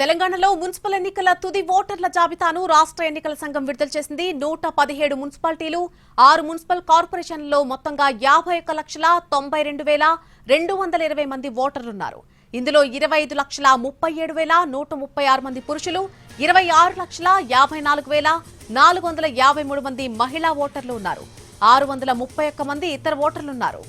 తెలంగాణలో మున్సిపల్ ఎన్నికల తుది ఓటర్ల జాబితాను రాష్ట్ర ఎన్నికల సంఘం విడుదల చేసింది. నూట పదిహేడు మున్సిపాలిటీలు ఆరు మున్సిపల్ కార్పొరేషన్లలో మొత్తంగా యాభై ఒక్క లక్షల తొంభై రెండు వేల రెండు వందల ఇరవై మంది ఓటర్లున్నారు. ఇందులో ఇరవై ఐదు లక్షల ముప్పై ఏడు వేల నూట ముప్పై ఆరు మంది పురుషులు ఇరవై ఆరు లక్షల యాభై నాలుగు వేల నాలుగు వందల యాభై మూడు మంది మహిళా ఓటర్లు ఉన్నారు. ఆరు వందల ముప్పై ఒక్క మంది ఇతర ఓటర్లున్నారు